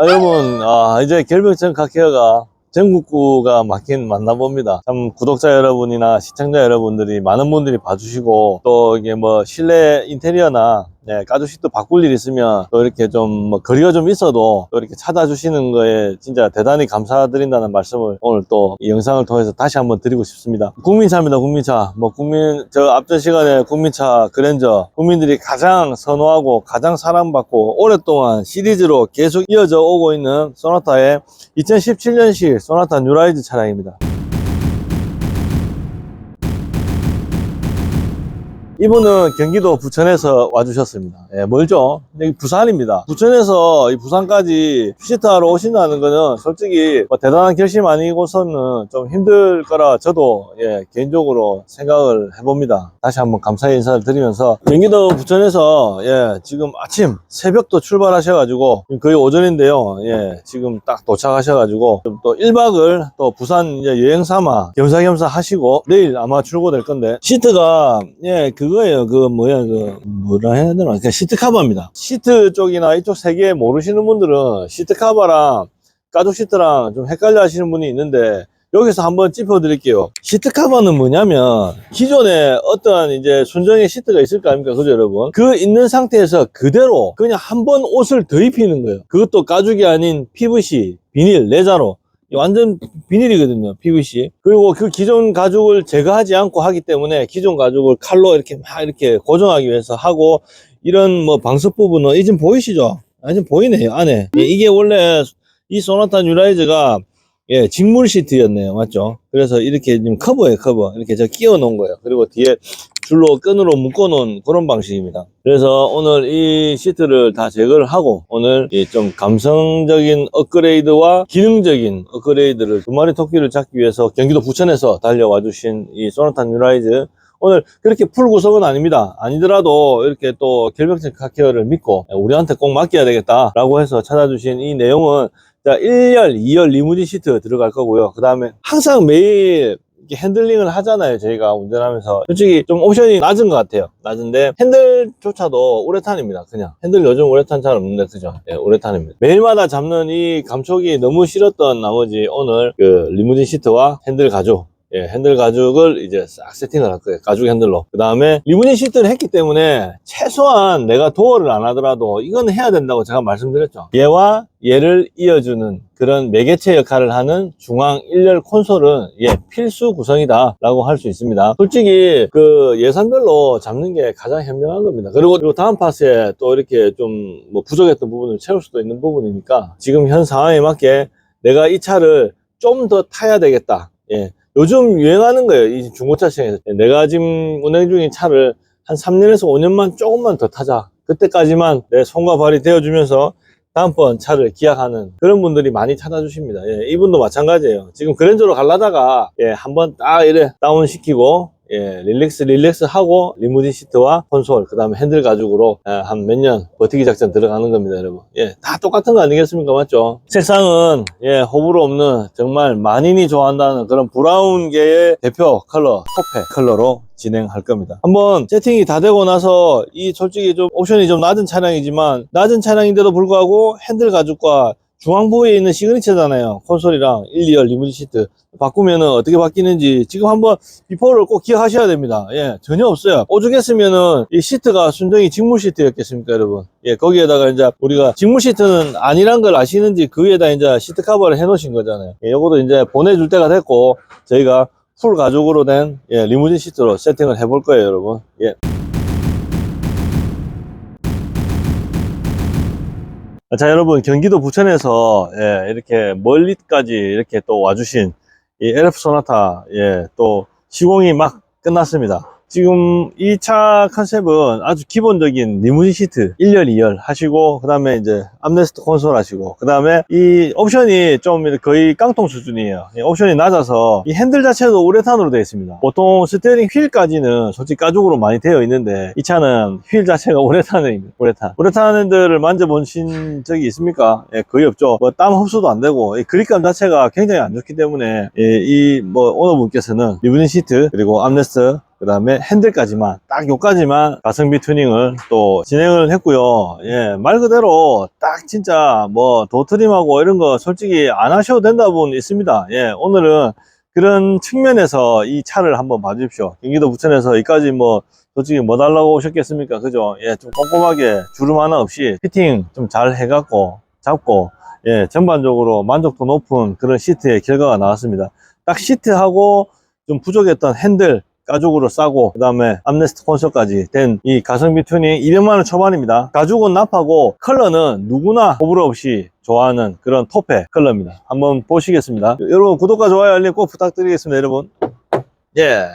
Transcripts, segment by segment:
아, 여러분, 아, 이제 결벽증 카케어가 전국구가 맞긴 맞나 봅니다. 참 구독자 여러분이나 시청자 여러분들이 많은 분들이 봐주시고 또 이게 뭐 실내 인테리어나 네, 가죽시트 바꿀 일 있으면 또 이렇게 좀 뭐 거리가 좀 있어도 또 이렇게 찾아주시는 거에 진짜 대단히 감사드린다는 말씀을 오늘 또 이 영상을 통해서 다시 한번 드리고 싶습니다. 국민차입니다, 국민차. 뭐 국민, 저 앞전 시간에 국민차 그랜저 국민들이 가장 선호하고 가장 사랑받고 오랫동안 시리즈로 계속 이어져 오고 있는 소나타의 2017년식 소나타 뉴라이즈 차량입니다. 이분은 경기도 부천에서 와주셨습니다. 예, 멀죠? 여기 부산입니다. 부천에서 이 부산까지 휘시트하러 오신다는 거는 솔직히 뭐 대단한 결심 아니고서는 좀 힘들 거라 저도 예, 개인적으로 생각을 해봅니다. 다시 한번 감사의 인사를 드리면서 경기도 부천에서 예, 지금 아침 새벽도 출발하셔가지고 거의 오전인데요. 예, 지금 딱 도착하셔가지고 좀 또 1박을 또 부산 여행 삼아 겸사겸사 하시고 내일 아마 출고될 건데 시트가 예 그 거예요. 그 뭐야 그 뭐라 해야 되나? 그냥 시트 커버입니다. 시트 쪽이나 이쪽 세계 모르시는 분들은 시트 커버랑 가죽 시트랑 좀 헷갈려 하시는 분이 있는데 여기서 한번 짚어 드릴게요. 시트 커버는 뭐냐면 기존에 어떠한 이제 순정의 시트가 있을 거 아닙니까? 그죠 여러분? 그 있는 상태에서 그대로 그냥 한 번 옷을 더 입히는 거예요. 그것도 가죽이 아닌 PVC 비닐 레자로 완전 비닐이거든요, PVC. 그리고 그 기존 가죽을 제거하지 않고 하기 때문에 기존 가죽을 칼로 이렇게 막 이렇게 고정하기 위해서 하고 이런 뭐 방석 부분은 이제 보이시죠? 아, 지금 보이네요, 안에. 예, 이게 원래 이 소나타 뉴라이즈가 예, 직물 시트였네요. 맞죠? 그래서 이렇게 지금 커버예요, 커버. 이렇게 저 끼워 놓은 거예요. 그리고 뒤에 줄로 끈으로 묶어 놓은 그런 방식입니다. 그래서 오늘 이 시트를 다 제거를 하고 오늘 이좀 감성적인 업그레이드와 기능적인 업그레이드를 두 마리 토끼를 잡기 위해서 경기도 부천에서 달려와 주신 이 소나타 뉴라이즈 오늘 그렇게 풀 구성은 아닙니다. 아니더라도 이렇게 또 결벽증 카케어를 믿고 우리한테 꼭 맡겨야 되겠다라고 해서 찾아주신 이 내용은 자, 1열, 2열 리무진 시트 들어갈 거고요. 그 다음에 항상 매일 이렇게 핸들링을 하잖아요. 저희가 운전하면서. 솔직히 좀 옵션이 낮은 것 같아요. 낮은데 핸들조차도 우레탄입니다. 그냥. 핸들 요즘 우레탄 잘 없는데, 그죠? 네, 우레탄입니다. 매일마다 잡는 이 감촉이 너무 싫었던 나머지 오늘 그 리무진 시트와 핸들 가죽 예, 핸들 가죽을 이제 싹 세팅을 할 거예요. 가죽 핸들로. 그 다음에 리무진 시트를 했기 때문에 최소한 내가 도어를 안 하더라도 이건 해야 된다고 제가 말씀드렸죠. 얘와 얘를 이어주는 그런 매개체 역할을 하는 중앙 1열 콘솔은 예, 필수 구성이다 라고 할 수 있습니다. 솔직히 그 예산별로 잡는 게 가장 현명한 겁니다. 그리고 요 다음 파스에 또 이렇게 좀 뭐 부족했던 부분을 채울 수도 있는 부분이니까 지금 현 상황에 맞게 내가 이 차를 좀 더 타야 되겠다. 예. 요즘 유행하는 거예요. 이 중고차 시장에서. 내가 지금 운행 중인 차를 한 3년에서 5년만 조금만 더 타자. 그때까지만 내 손과 발이 되어주면서 다음번 차를 기약하는 그런 분들이 많이 찾아주십니다. 예, 이분도 마찬가지예요. 지금 그랜저로 가려다가 예, 한번 딱 이래 다운 시키고 예, 릴렉스 릴렉스 하고 리무진 시트와 콘솔 그 다음에 핸들 가죽으로 예, 한몇 년 버티기 작전 들어가는 겁니다 여러분. 예, 다 똑같은 거 아니겠습니까? 맞죠? 색상은 예, 호불호 없는 정말 만인이 좋아한다는 그런 브라운계의 대표 컬러 토페 컬러로 진행할 겁니다. 한번 세팅이 다 되고 나서 이 솔직히 좀 옵션이 좀 낮은 차량이지만 낮은 차량인데도 불구하고 핸들 가죽과 중앙부에 있는 시그니처잖아요. 콘솔이랑 1, 2열 리무진 시트. 바꾸면은 어떻게 바뀌는지 지금 한번 비포를 꼭 기억하셔야 됩니다. 예, 전혀 없어요. 오죽했으면은 이 시트가 순정이 직물 시트였겠습니까, 여러분? 예, 거기에다가 이제 우리가 직물 시트는 아니란 걸 아시는지 그 위에다 이제 시트 커버를 해 놓으신 거잖아요. 예, 요것도 이제 보내줄 때가 됐고 저희가 풀 가죽으로 된 예, 리무진 시트로 세팅을 해 볼 거예요, 여러분. 예. 자 여러분 경기도 부천에서 예, 이렇게 멀리까지 이렇게 또 와주신 이 LF 소나타 예, 또 시공이 막 끝났습니다. 지금 이 차 컨셉은 아주 기본적인 리무진 시트 1열 2열 하시고 그 다음에 이제 암레스트 콘솔 하시고 그 다음에 이 옵션이 좀 거의 깡통 수준이에요. 이 옵션이 낮아서 이 핸들 자체도 우레탄으로 되어 있습니다. 보통 스티어링 휠까지는 솔직히 가죽으로 많이 되어 있는데 이 차는 휠 자체가 우레탄입니다 우레탄. 우레탄 핸들을 만져보신 적이 있습니까? 예, 거의 없죠. 뭐 땀 흡수도 안 되고 이 그립감 자체가 굉장히 안 좋기 때문에 예, 이뭐 오너분께서는 리무진 시트 그리고 암레스트 그 다음에 핸들까지만 딱 요까지만 가성비 튜닝을 또 진행을 했고요. 예, 말 그대로 딱딱 진짜 뭐 도트림하고 이런 거 솔직히 안 하셔도 된다 분 있습니다. 예, 오늘은 그런 측면에서 이 차를 한번 봐주십시오. 경기도 부천에서 여기까지 뭐 솔직히 뭐 달라고 오셨겠습니까? 그죠? 예, 좀 꼼꼼하게 주름 하나 없이 피팅 좀 잘 해갖고 잡고 예, 전반적으로 만족도 높은 그런 시트의 결과가 나왔습니다. 딱 시트하고 좀 부족했던 핸들 가죽으로 싸고 그 다음에 암레스트 콘솔까지 된 이 가성비 튜닝 200만원 초반입니다. 가죽은 납하고 컬러는 누구나 호불호 없이 좋아하는 그런 토페 컬러입니다. 한번 보시겠습니다. 여러분 구독과 좋아요 알림 꼭 부탁드리겠습니다 여러분. 예.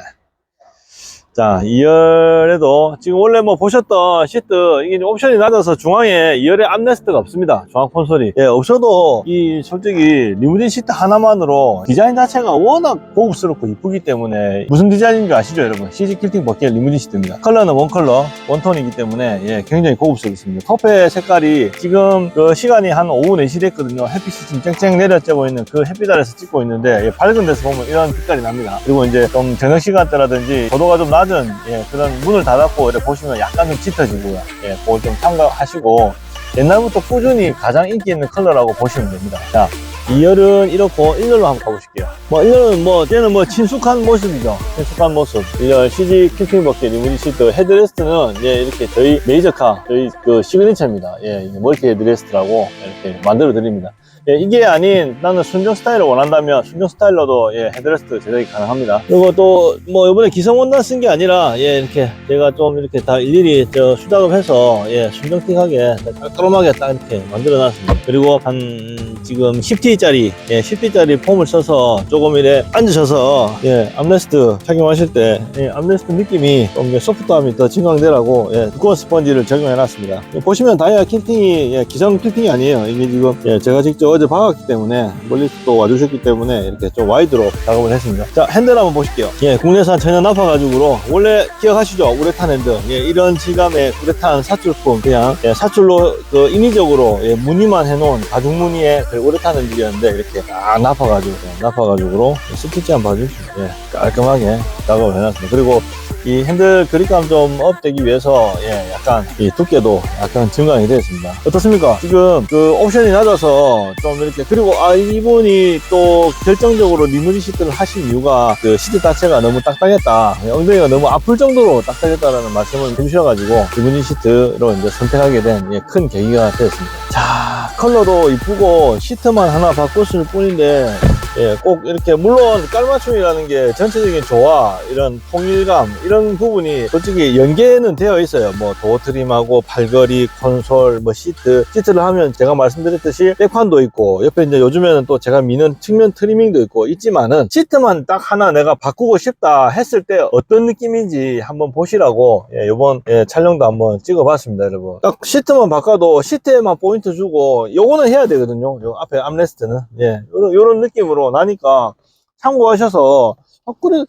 자, 2열에도 지금 원래 뭐 보셨던 시트 이게 옵션이 낮아서 중앙에 2열에 암레스트가 없습니다. 중앙 콘솔이. 예, 없어도 이 솔직히 리무진 시트 하나만으로 디자인 자체가 워낙 고급스럽고 이쁘기 때문에 무슨 디자인인 줄 아시죠, 여러분? CG 킬팅 버킷 리무진 시트입니다. 컬러는 원컬러, 원톤이기 때문에 예, 굉장히 고급스럽습니다. 터페 색깔이 지금 그 시간이 한 오후 4시 됐거든요. 햇빛이 지금 쨍쨍 내려쬐고 있는 그 햇빛 아래서 찍고 있는데 예, 밝은 데서 보면 이런 빛깔이 납니다. 그리고 이제 좀 저녁 시간대라든지 고도가 좀낮 은 예, 그런 문을 닫았고 이렇게 보시면 약간 좀 짙어지고요. 예, 그걸 좀 참고하시고 옛날부터 꾸준히 가장 인기 있는 컬러라고 보시면 됩니다. 자, 2열은 이렇고 1열로 한번 가보실게요. 뭐 1열은 뭐 얘는 뭐 친숙한 모습이죠. 친숙한 모습. 1열 CG 킹킹 버킷 리무진 시트 헤드레스트는 예, 이렇게 저희 메이저카 저희 그 시그니처입니다. 예, 멀티 헤드레스트라고 이렇게 만들어 드립니다. 예, 이게 아닌 나는 순정 스타일을 원한다면 순정 스타일로도 예, 헤드레스트 제작이 가능합니다. 그리고 또 뭐 이번에 기성 원단 쓴 게 아니라 예, 이렇게 제가 좀 이렇게 다 일일이 저 수작업 해서 예, 순정틱하게 깔끔하게 딱 이렇게 만들어 놨습니다. 그리고 한 지금 10T짜리 예, 10T짜리 폼을 써서 조금 이래 앉으셔서 예, 암레스트 착용하실 때 예, 암레스트 느낌이 좀 소프트함이 더 증강되라고 예, 두꺼운 스펀지를 적용해 놨습니다. 보시면 다이아 킬팅이 예, 기성 킬팅이 아니에요. 이게 지금 예, 제가 직접 어제 박았기 때문에 멀리서 또 와주셨기 때문에 이렇게 좀 와이드로 작업을 했습니다. 자 핸들 한번 보실게요. 예, 국내산 천연 나파 가죽으로 원래 기억하시죠? 우레탄 핸들. 예, 이런 질감의 우레탄 사출품 그냥 예, 사출로 그 인위적으로 예, 무늬만 해놓은 가죽 무늬의 그 우레탄 핸들이었는데 이렇게 딱 나파 가죽, 예, 나파 가죽으로 스티치 한번 봐주십시오. 예, 깔끔하게 작업을 해놨습니다. 그리고 이 핸들 그립감 좀 업되기 위해서 예, 약간 이 두께도 약간 증강이 되었습니다. 어떻습니까? 지금 그 옵션이 낮아서 좀 이렇게 그리고 아 이분이 또 결정적으로 리무진 시트를 하신 이유가 그 시트 자체가 너무 딱딱했다. 예, 엉덩이가 너무 아플 정도로 딱딱했다라는 말씀을 해주셔가지고 리무진 시트로 이제 선택하게 된큰 계기가 되었습니다. 자 컬러도 이쁘고 시트만 하나 바꿨을 뿐인데 예, 꼭 이렇게 물론 깔맞춤이라는 게 전체적인 조화 이런 통일감 이런 부분이 솔직히 연계는 되어 있어요. 뭐 도어 트림하고 팔걸이 콘솔 뭐 시트 시트를 하면 제가 말씀드렸듯이 백판도 있고 옆에 이제 요즘에는 또 제가 미는 측면 트리밍도 있고 있지만은 시트만 딱 하나 내가 바꾸고 싶다 했을 때 어떤 느낌인지 한번 보시라고 예, 이번 예, 촬영도 한번 찍어봤습니다 여러분. 딱 시트만 바꿔도 시트에만 포인트 주고 요거는 해야 되거든요. 요 앞에 암레스트는. 예 요런, 요런 느낌으로 나니까 참고하셔서 아 그래.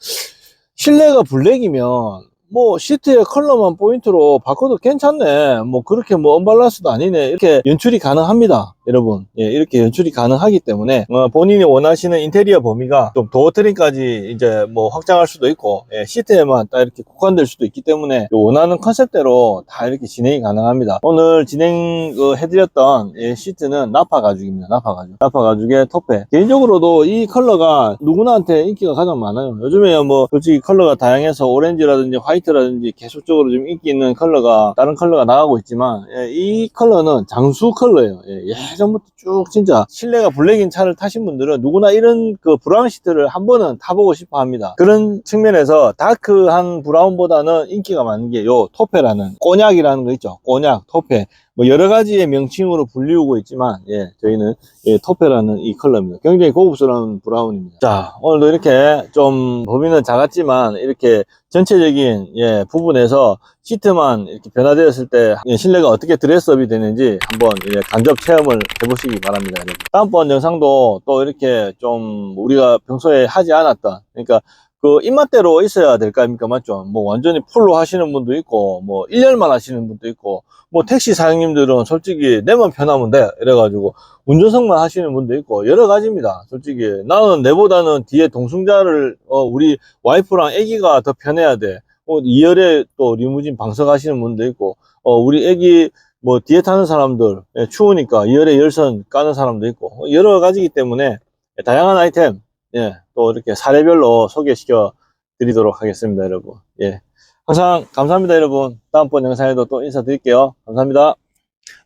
실내가 블랙이면 뭐 시트의 컬러만 포인트로 바꿔도 괜찮네. 뭐 그렇게 뭐 언밸런스도 아니네. 이렇게 연출이 가능합니다 여러분. 예, 이렇게 연출이 가능하기 때문에 어, 본인이 원하시는 인테리어 범위가 좀 도어 트림까지 이제 뭐 확장할 수도 있고 예, 시트에만 딱 이렇게 국한될 수도 있기 때문에 원하는 컨셉대로 다 이렇게 진행이 가능합니다. 오늘 진행 그 해드렸던 예, 시트는 나파 가죽입니다 나파 가죽. 나파 가죽의 토페. 개인적으로도 이 컬러가 누구나한테 인기가 가장 많아요. 요즘에 뭐 솔직히 컬러가 다양해서 오렌지라든지 화이트 라든지 계속적으로 좀 인기 있는 컬러가 다른 컬러가 나가고 있지만 예, 이 컬러는 장수 컬러예요. 예, 예전부터 쭉 진짜 실내가 블랙인 차를 타신 분들은 누구나 이런 그 브라운 시트를 한 번은 타보고 싶어 합니다. 그런 측면에서 다크한 브라운보다는 인기가 많은 게 요 토페라는 꼬냑이라는 거 있죠? 꼬냑 토페 뭐 여러 가지의 명칭으로 불리우고 있지만 예 저희는 예, 토페라는 이 컬러입니다. 굉장히 고급스러운 브라운입니다. 자 오늘도 이렇게 좀 범위는 작았지만 이렇게 전체적인 예 부분에서 시트만 이렇게 변화되었을 때 예, 실내가 어떻게 드레스업이 되는지 한번 예, 간접 체험을 해보시기 바랍니다. 여러분. 다음번 영상도 또 이렇게 좀 우리가 평소에 하지 않았던 그러니까 그 입맛대로 있어야 될 거 아닙니까? 맞죠? 뭐 완전히 풀로 하시는 분도 있고 뭐 1년만 하시는 분도 있고 뭐 택시 사장님들은 솔직히 내만 편하면 돼. 이래가지고 운전석만 하시는 분도 있고 여러 가지입니다. 솔직히 나는 내보다는 뒤에 동승자를 어, 우리 와이프랑 아기가 더 편해야 돼. 어, 2열에 또 리무진 방석하시는 분도 있고 어, 우리 아기 뭐 뒤에 타는 사람들 예, 추우니까 열에 열선 까는 사람도 있고 여러 가지이기 때문에 다양한 아이템 예, 또 이렇게 사례별로 소개시켜 드리도록 하겠습니다 여러분. 예. 항상 감사합니다 여러분. 다음번 영상에도 또 인사드릴게요. 감사합니다.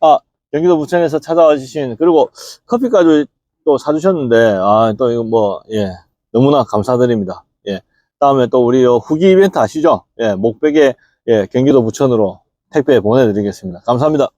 아 경기도 부천에서 찾아와 주신 그리고 커피까지 또 사주셨는데 아 또 이거 뭐 예 너무나 감사드립니다. 예. 다음에 또 우리 요 후기 이벤트 아시죠? 예 목베개 예 경기도 부천으로 택배 보내드리겠습니다. 감사합니다